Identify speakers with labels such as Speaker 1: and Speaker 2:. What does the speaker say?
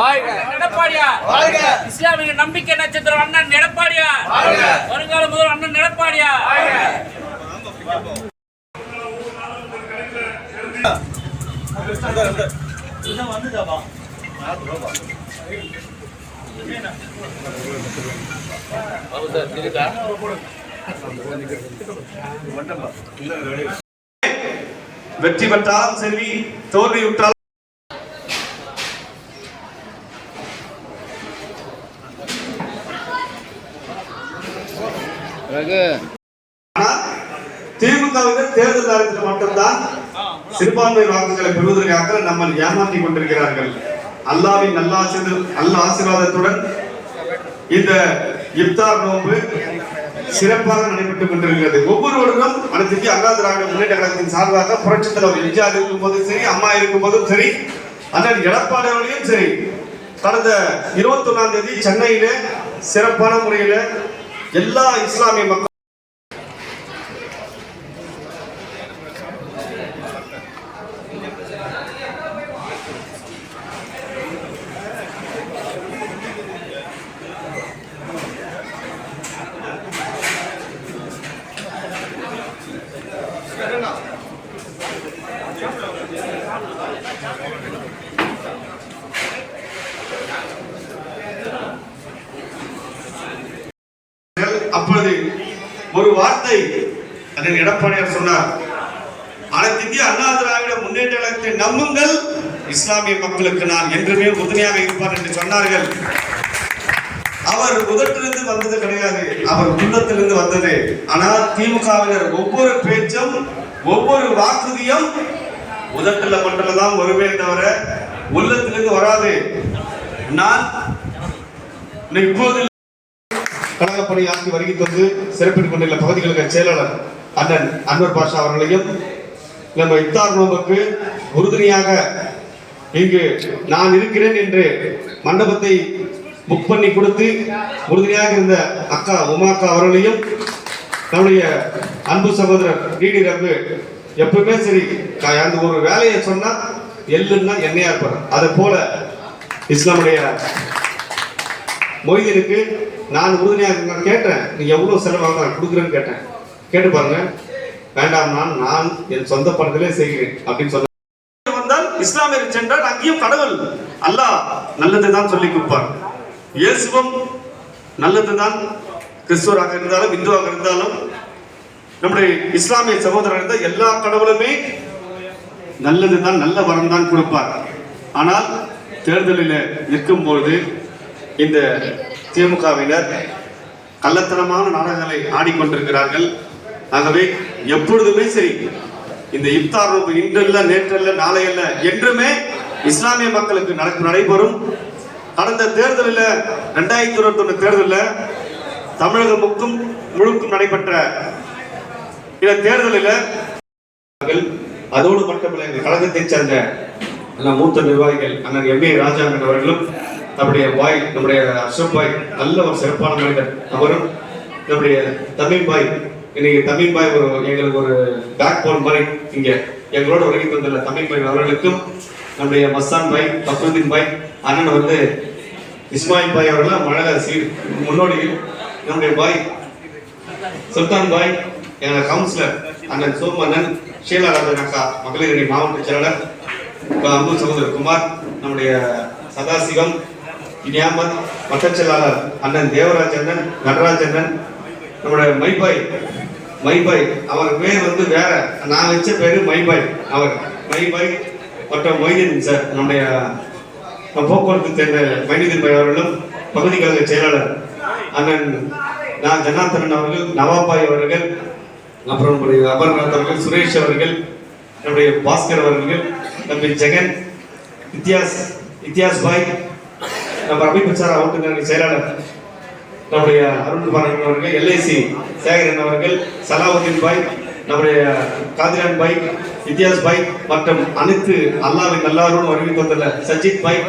Speaker 1: எடப்பாடியார். இஸ்லாமிய நம்பிக்கை நட்சத்திரம் அண்ணன் எடப்பாடியார். வருங்கால முதல் அண்ணன் எடப்பாடியார்.
Speaker 2: வெற்றி பெற்றாலும் சரி தோல்வியுற்றாலும் ஆனால் திமுகவினர் தேர்தல் நேரத்தில் மட்டும்தான் சிறுபான்மை வாக்குகளை பெறுவதற்காக நம்ம ஏமாற்றி கொண்டிருக்கிறார்கள். அல்லாவின் ஆசிரியர் நல்ல ஆசீர்வாதத்துடன் இந்த இப்தார் நோன்பு சிறப்பாக நடைபெற்றுக் கொண்டிருக்கிறது. ஒவ்வொரு வருடம் அனைத்துக்கு இந்திய அண்ணா திராவிட முன்னேற்ற கழகத்தின் சார்பாக புரட்சித் தலைவர் எம்ஜிஆர் இருக்கும் போதும் சரி அம்மா இருக்கும் போதும் சரி அண்ணன் எடப்பாடி அவர்களையும் சரி. கடந்த இருபத்தி ஒன்னாம் தேதி சென்னையிலே சிறப்பான முறையில் எல்லா இஸ்லாமிய மக்கள் Thank you. ஒரு வார்த்தை அண்ணன் எடப்பாடியார் சொன்னார். அனைத்திந்திய அண்ணா திராவிட முன்னேற்றத்தை நம்புங்கள் இஸ்லாமிய மக்களுக்கு நான் என்றுமே உறுதுணையாக இருப்பார் என்று சொன்னார்கள். அவர் முதற்றிலிருந்து வந்தது கிடையாது அவர் உள்ளத்திலிருந்து வந்தது. ஆனால் திமுகவினர் ஒவ்வொரு பேச்சும் ஒவ்வொரு வாக்குறுதியும் உதட்டுல மட்டும்தான் வருமே தவிர உள்ளத்திலிருந்து வராது. நான் இப்போது கழகப்பணி ஆற்றி வருகை தந்து சிறப்பிட்டுக் கொண்டுள்ள பகுதிகளுக்கு செயலாளர் அண்ணன் அன்வர் பாஷா அவர்களையும் நம்ம இப்தார் நோம்புக்கு உறுதுணையாக இங்கு நான் இருக்கிறேன் என்று மண்டபத்தை புக் பண்ணி கொடுத்து உறுதுணையாக இருந்த அக்கா உமாக்கா அவர்களையும் நம்முடைய அன்பு சகோதரர் டிடி ரகு எப்பவுமே சரி அந்த ஒரு வேலையை சொன்னா எல்லுன்னா என்னையா இருப்பார் அதை போல இஸ்லாமுடைய மொய்தனுக்கு நான் உறுதுணையாக இருக்கேன். கேட்டேன் நீ எவ்வளோ செலவாக நான் கொடுக்குறேன்னு கேட்டேன். கேட்டு பாருங்க. வேண்டாம் நான் நான் என் சொந்த பணத்திலே செய்கிறேன் அப்படின்னு சொன்ன வந்தால் இஸ்லாமியர் சென்றால் அங்கேயும் கடவுள் அல்லாஹ் நல்லதை தான் சொல்லி கொடுப்பார். இயேசுவும் நல்லது தான் கிறிஸ்துவராக இருந்தாலும் இந்துவாக இருந்தாலும் நம்முடைய இஸ்லாமிய சகோதரர் இருந்தால் எல்லா கடவுளுமே நல்லது தான் நல்ல வரம் தான் கொடுப்பார். ஆனால் தேர்தலில் நிற்கும் பொழுது இந்த திமுகவினர் கள்ளத்தனமான நாடகங்களை ஆடிக்கொண்டிருக்கிறார்கள். ஆகவே எப்பொழுதுமே சரி இந்த இப்தார் நோன்பு இன்றல்ல நேற்றல்ல நாளையல்ல என்றுமே இஸ்லாமிய மக்களுக்கு நடக்கும் நடைபெறும். கடந்த தேர்தலில் ரெண்டாயிரத்தி இருபத்தி ஒன்று தேர்தலில் தமிழகம் முக்கும் முழுக்கும் நடைபெற்ற இந்த தேர்தலில் அதோடு மட்டுமில்லை இந்த கழகத்தைச் சேர்ந்த மூத்த நிர்வாகிகள் அண்ணன் எம் ஏ ராஜாங்கன் அவர்களும் நம்முடைய பாய் நம்முடைய அசோக் பாய் நல்ல ஒரு சிறப்பான மனிதர். அவரும் நம்முடைய தமிழ் பாய். இன்னைக்கு தமிழ் பாய் ஒரு எங்களுக்கு ஒரு பேக் போன் மாதிரி இங்க எங்களோட உலகி தந்துள்ள தமிழ் பாய் அவர்களுக்கும் நம்முடைய மஸ்தான் பாய் பக்ருதீன் பாய் அண்ணன் வந்து இஸ்மாயில் பாய் அவர்கள் மழக சீர் முன்னோடியில் நம்முடைய பாய் சுல்தான் பாய் எங்க கவுன்சிலர் அண்ணன் சோமண்ணன் ஷீலா ராஜன் அக்கா மகளிர் அணி மாவட்ட செயலாளர் அன்பு சகோதரர் குமார் நம்முடைய சதாசிவம் இனியாமத் மற்ற செயலாளர் அண்ணன் தேவராஜ் அண்ணன் நடராஜ் அண்ணன் நம்முடைய மைபாய் மைபாய் அவர் பேர் வந்து வேற. நான் வச்ச பேரு மைபாய். அவர் மைபாய் மற்றும் மொய்தீன் சார் நம்முடைய நம்ம போக்குவரத்து சேர்ந்த மைனிதீன் பாய் அவர்களும் பகுதி கழக செயலாளர் அண்ணன் நான் ஜனார்த்தனன் அவர்கள் நவாபாய் அவர்கள் அப்புறம் நம்முடைய அபர்நாத் அவர்கள் சுரேஷ் அவர்கள் நம்முடைய பாஸ்கர் அவர்கள் நம்முடைய ஜெகன் இத்தியாஸ் இத்தியாஸ் பாய் நம்ம ரவி பிரச்சார ஓட்டுநர் செயலாளர் நம்முடைய அருண்குமார் அவர்கள் எல்ஐசி சேகரன் அவர்கள் சலாவுதீன் பாய் நம்முடைய காதிரான் பாய் இத்தியாஸ் பாய் மற்றும் அனைத்து அல்லாவின் எல்லாரும் அறிவித்து வந்துள்ள சஜித் பாய்